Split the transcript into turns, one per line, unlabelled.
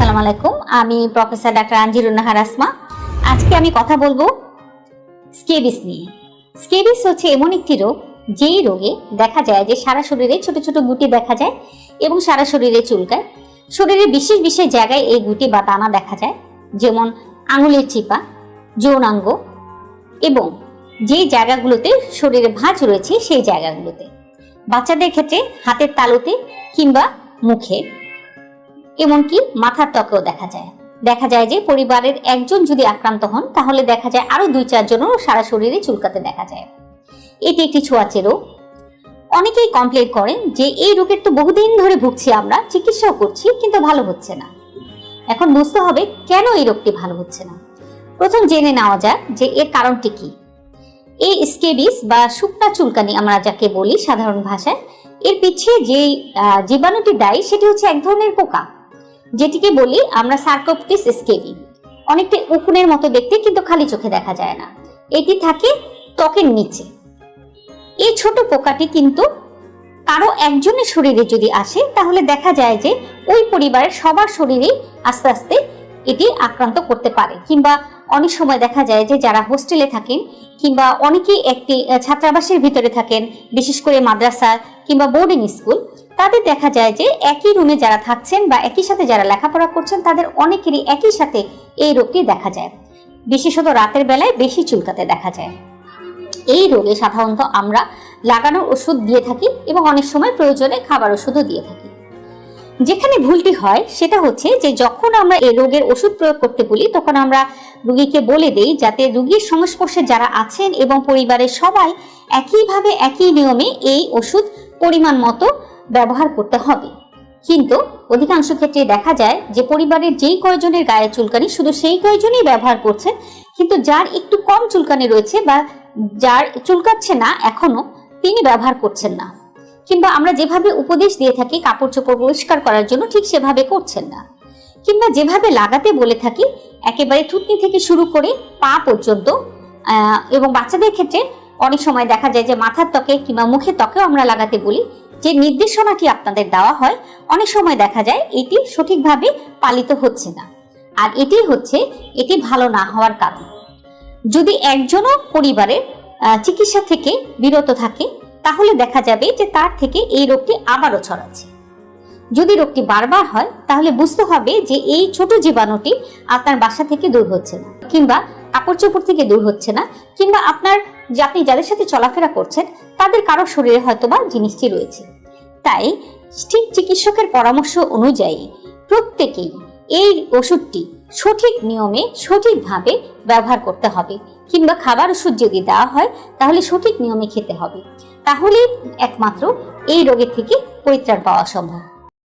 আসসালামু আলাইকুম। আমি প্রফেসর ডাক্তার আঞ্জিরুন নাহার আসমা। আজকে আমি কথা বলব স্কেবিস নিয়ে। স্কেবিস হচ্ছে এমন একটি রোগ, যেই রোগে দেখা যায় যে সারা শরীরে ছোট ছোট গুটি দেখা যায় এবং সারা শরীরে চুলকায়। শরীরের বিশেষ বিশেষ জায়গায় এই গুটি বা দানা দেখা যায়, যেমন আঙুলের চিপা, যৌনাঙ্গ এবং যেই জায়গাগুলোতে শরীরে ভাঁজ রয়েছে সেই জায়গাগুলোতে। বাচ্চাদের ক্ষেত্রে হাতের তালুতে কিংবা মুখে। এমনকি মাথার ত্বকেও দেখা যায়। দেখা যায় যে পরিবারের একজন যদি আক্রান্ত হন, তাহলে দেখা যায় আরও দুই চারজনেরও সারা শরীরে চুলকাতে দেখা যায়। এটি একটি ছোঁয়াচে রোগ। অনেকেই কমপ্লেন করেন যে এই রোগের তো বহুদিন ধরে ভুগছি আমরা, চিকিৎসাও করছি, কিন্তু ভালো হচ্ছে না। এখন বুঝতে হবে কেন এই রোগটি ভালো হচ্ছে না। প্রথম জেনে নেওয়া যাক যে এর কারণটি কি। এই স্কেবিস বা শুকনা চুলকানি আমরা যাকে বলি সাধারণ ভাষায়, এর পিছিয়ে যে জীবাণুটি দায়ী, সেটি হচ্ছে এক ধরনের পোকা। যেটিকে বলি আমরা সার্কোপটিস স্কেবি অনেকটা উকুনের মতো দেখতে কিন্তু খালি চোখে দেখা যায় না। এটি থাকে ত্বকের নিচে। এই ছোট পোকাটি কিন্তু কারও একজনের শরীরে যদি আসে, তাহলে দেখা যায় যে ওই পরিবারের সবার শরীরেই আস্তে আস্তে এটি আক্রান্ত করতে পারে। কিংবা অনেক সময় দেখা যায় যে যারা হোস্টেলে থাকেন, কিংবা অনেকেই একটি ছাত্রাবাসের ভিতরে থাকেন, বিশেষ করে মাদ্রাসা কিংবা বোর্ডিং স্কুল তাদের দেখা যায় যে একই রুমে যারা থাকছেন বা একই সাথে যারা লেখাপড়া করছেন, তাদের অনেকেরই একই সাথে এই রোগটি দেখা যায়। বিশেষত রাতের বেলায় বেশি চুলকাতে দেখা যায়। এই রোগে সাধারণত আমরা লাগানোর ওষুধ দিয়ে থাকি এবং অনেক সময় প্রয়োজনে খাবার ওষুধও দিয়ে থাকি। যেখানে ভুলটি হয়, সেটা হচ্ছে যে যখন আমরা এই রোগের ওষুধ প্রয়োগ করতে বলি, তখন আমরা রুগীকে বলে দেই যাতে রুগীর সংস্পর্শে যারা আছেন এবং পরিবারের সবাই একইভাবে একই নিয়মে এই ওষুধ পরিমাণ মতো ব্যবহার করতে হবে। কিন্তু অধিকাংশ ক্ষেত্রে দেখা যায় যে পরিবারের যেই কয়জনের গায়ে চুলকানি শুধু সেই কয়জনই ব্যবহার করছেন কিন্তু যার একটু কম চুলকানি রয়েছে বা যার চুলকাচ্ছে না এখনও তিনি ব্যবহার করছেন না। কিংবা আমরা যেভাবে উপদেশ দিয়ে থাকি কাপড় চোপড় পরিষ্কার করার জন্য ঠিক সেভাবে করছেন না। কিংবা যেভাবে লাগাতে বলে থাকি, একেবারে থুতনি থেকে শুরু করে পা পর্যন্ত এবং বাচ্চাদের ক্ষেত্রে অনেক সময় দেখা যায় যে মাথার ত্বকে কিংবা মুখের ত্বকেও আমরা লাগাতে বলি যে নির্দেশনাটি আপনাদের দেওয়া হয়, অনেক সময় দেখা যায় এটি সঠিকভাবে পালিত হচ্ছে না। আর এটি হচ্ছে, এটি ভালো না হওয়ার কারণ। যদি একজনও পরিবারের চিকিৎসা থেকে বিরত থাকে, তাহলে দেখা যাবে যে তার থেকে এই রোগটি আবারও ছড়াচ্ছে। যদি রোগটি বারবার হয়, তাহলে বুঝতে হবে যে এই ছোট জীবাণুটি আপনার বাসা থেকে দূর হচ্ছে না, কিংবা কাপড় থেকে দূর হচ্ছে না, কিংবা আপনার যে আপনি যাদের সাথে চলাফেরা করছেন, তাদের কারও শরীরে হয়তোবা জিনিসটি রয়েছে। তাই ঠিক চিকিৎসকের পরামর্শ অনুযায়ী প্রত্যেকেই এই ওষুধটি সঠিক নিয়মে, সঠিকভাবে ব্যবহার করতে হবে, কিংবা খাবার ওষুধ যদি দেওয়া হয়, তাহলে সঠিক নিয়মে খেতে হবে। তাহলেই একমাত্র এই রোগের থেকে পরিত্রাণ পাওয়া সম্ভব।